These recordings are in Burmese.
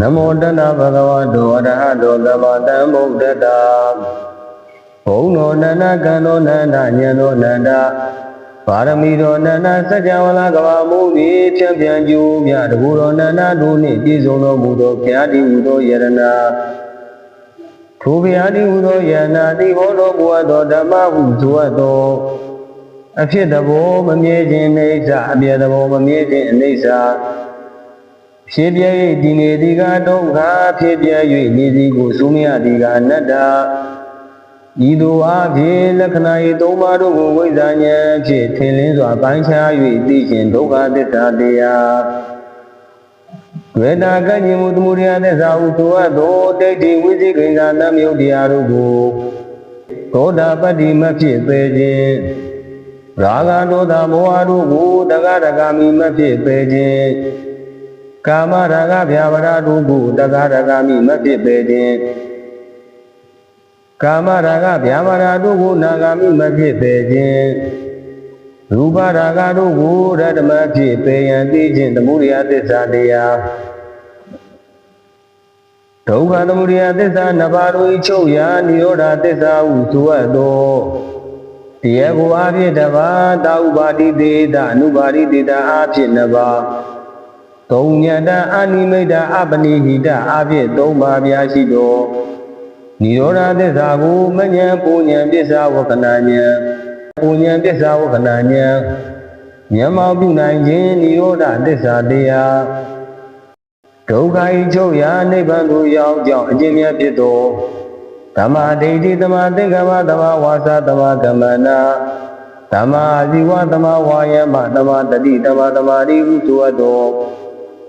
နမောတတဗဂဝတောအရဟတောသမ္မာသမ္ဗုဒ္ဓတ္တဘုံတော်နန္ဒကံတော်နန္ဒဉာဏ်တော်နန္ဒပါရမီတော်နန္ဒစัจ java လာကဘာမူပြီးဖြန့်ပြန်ကျိုးမြတကူတော်နန္ဒတို့နှင့်ပြည့်စုံတော်မူသောဘုရားတိဟူသောယရဏထိုဘုရားတိဟူသောယရဏတိဟောတော်မူအပ်သောဓမ္မဟုဆိုအပ်သောအဖြစ်တဘောမမြဲခြင်းအိဋ္ဌအပြည့်တဘောမမြဲခြင်းအိဋ္ဌ ဖြစ်ပြ၍ဒီနေဒီကဒုက္ခဖြစ်ပြ၍နေစီကိုစုမြဒီကအနတ္တဤသို့အဖြစ်လက္ခဏာ၏သုံးပါးတို့ကိုဝိဇ္ဇာဉာဏ်ဖြင့်ထင်လင်းစွာပိုင်းခြား၍သိခြင်းဒုက္ခသစ္စာတရားဝေဒနာကညင်မှုသမှုရိယသစ္စာဟုဆိုအပ်သောဒိဋ္ဌိဝိသိကိဉ္စာနမြုပ်တရားတို့ကိုသောတာပတ္တိမဖြစ်ပေခြင်းရာဂဒေါသမောဟတို့ကိုတက္ကရဂမိမဖြစ်ပေခြင်း ကာမရာဂဗျာပါဒတို့ကိုတက္ကရဂမိမဖြစ်ပေခြင်းကာမရာဂဗျာပါဒတို့ကိုနာဂာမိမဖြစ်ပေခြင်းရူပရာဂတို့ကိုရတ္တမဖြစ်ပေယံသိခြင်းသမုဒယသစ္စာတရားဒုက္ခသမုဒယသစ္စာနှစ်ပါးတို့၏ချုပ်ရာនិရောဓသစ္စာဟုဆိုအပ်သောတရားကိုအဖြစ်တပါတာဥပါတိတေတအနုပါတိတေတအဖြစ်နှစ်ပါး သုံးညတအနိမိတ်တအပနိဟိတအဖြစ်သုံးပါးများရှိသောនិရောဓသစ္စာကိုမဉ္ဇဉ်ပူဉ္ဇဉ်ပစ္စာဝကနာဉ္ဇဉ်ပူဉ္ဇဉ်ပစ္စာဝကနာဉ္ဇဉ်မျက်မှောက်ပြုနိုင်ခြင်းនិရောဓသစ္စာတရားဒုက္ခဤချုပ်ရာနိဗ္ဗာန်သို့ရောက်ကြောင်းအကျဉ်းများဖြစ်သောဓမ္မဒိဋ္ဌိသမသင်္ကပ္ပသမဝါစာသမကမ္မနာဓမ္မအာဇီဝသမဝါယမသမတတိသမသမာဓိဟုဆိုအပ်သော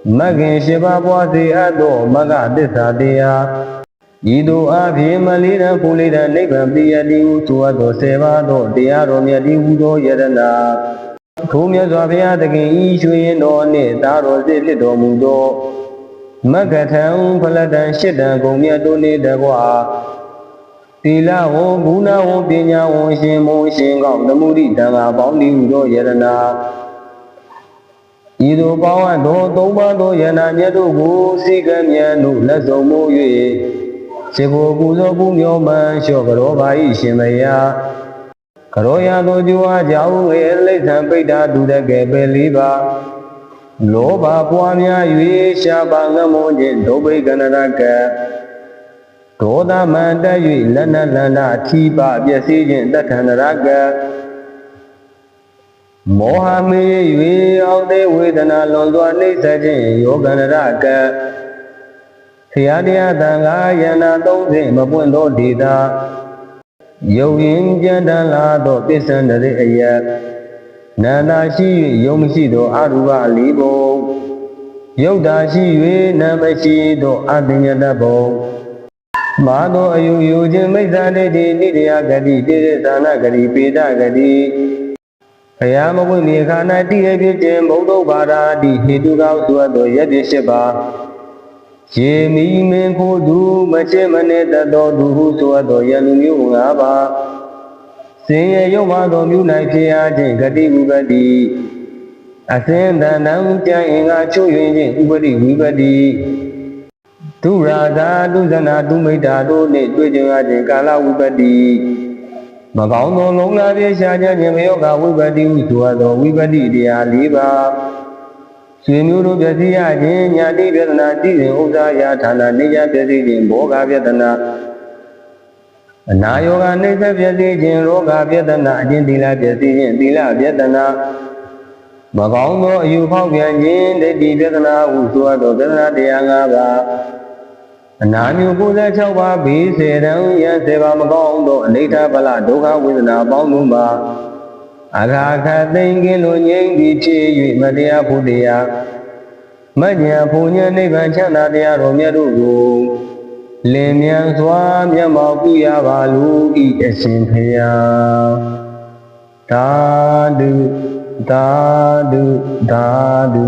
မဂ္ဂင်၈ပါးပွားစေအပ်သောမဂ္ဂသစ္စာတရားဤသို့အဖြစ်မလေးတံပူလေးတံနိဗ္ဗာန်ပိယတိဟုဆိုအပ်သောဆေပါးသောတရားတော်မြတ်ဒီဟုသောယရဏထိုမြတ်စွာဘုရားသခင်ဤရွှေရင်တော်နှင့်သာတော်စေဖြစ်တော်မူသောမဂ္ဂထံဖလတံရှစ်တံဂုံမြတ်တို့နှင့်တကွာသီလဝံဘုနာဝံပညာဝံရှင်မုံရှင်ကောင်းသမှုရိတံဃာပေါင်းဒီဟုသောယရဏ ဤသို့ပေါင်းအပ်သောသုံးပါးသောယန္နာမြတ်တို့ကိုစိကံမြန်တို့လက်စုံမိုး၍စေကိုပူဇော်ပူမျောမှန်လျှော့ကြောပါ၏ရှင်မယားကရောရသောကြွားကြောင့်ငယ်လိဋ္ဌံပိဋ္ဌာဒုတကဲပဲလေးပါလောဘပွားများ၍ရှားပါငမွန်ခြင်းဒုဗိကနရကဒေါသမန္တ၍လက်နလန္ဒအထီးပပျက်စီးခြင်းတထန္တရက မောဟမေ၍အောက်သေးဝေဒနာလွန်စွာနှိမ့်ဆက်ခြင်းယောဂန္တရကဆရာတရားတန်ခါယန္နာသုံးဖြင့်မပွင့်သောဒေတာယုံရင်ကြံတန်လာသောပစ္စံတရေအယက်နန္တာရှိ၍ယုံမရှိသောအရူပအလီဘုံယုတ်တာရှိ၍နာမရှိသောအတဉ္ဇတဘုံမာသောအယုယုခြင်းမိစ္ဆာဒိဋ္ဌိနိတယဂတိပိရိသနာဂတိပေဒဂတိ ဘုရားမဝိမြေခန္ဓာတိရဖြစ်ခြင်းဘုဒ္ဓဘာသာတိဟေတုကောက်သွတ်သောယတ္တိရှိပါရေမီမင်းကိုသူမချေမနေတတ်သောသူဟုဆိုအပ်သောယန္တုမျိုး၅ပါးစင်ရရုပ်မှသောမြို့၌ဖြစ်အားခြင်းဂတိဝိပတ္တိအစင်တန်တံကြံအင်္ဂါချုပ်၍ခြင်းဥပတိဝိပတ္တိဒုရာဇာဒုဇနာဒုမိတ္တာတို့နှင့်တွေ့ကြရခြင်းကာလဝိပတ္တိ မကောင်းသောလုံလာပြေရှားခြင်းခြင်းမယောဂဝိပတ္တိဟုဆိုအပ်သောဝိပတ္တိတရား၄ပါးဆွေမျိုးတို့ပြည့်စည်ရခြင်းညာတိပြဒနာတိရင်ဥစ္စာယာဌာနနေကြပြည့်စည်ခြင်းဘောဂပြဒနာအနာယောဂနှိစ္စပြည့်စည်ခြင်းရောဂပြဒနာအကျင့်သီလပြည့်စည်ခြင်းသီလပြဒနာမကောင်းသောအယူဖောက်ပြန်ခြင်းဒိဋ္ဌိပြဒနာဟုဆိုအပ်သောပြဒနာတရား၅ပါး အနာမျိုး96ပါးဘေးစေတံယံစေပါမကောင်းသောအနိဋ္ဌပလဒုက္ခဝေဒနာပေါင်းတို့မှာအဂါခသိင်္ဂင်းလိုငြိမ့်ပြီးဖြစ်၍မတရားဖို့တရားမဉ္ဇဉ်ဘုံဉ္ဇဉ်နိဗ္ဗာန်ချမ်းသာတရားတော်မြတ်တို့ကိုလင်မြန်စွာမျက်မှောက်ပြုရပါလူဤအရှင်ဖရာသာဓုသာဓုသာဓု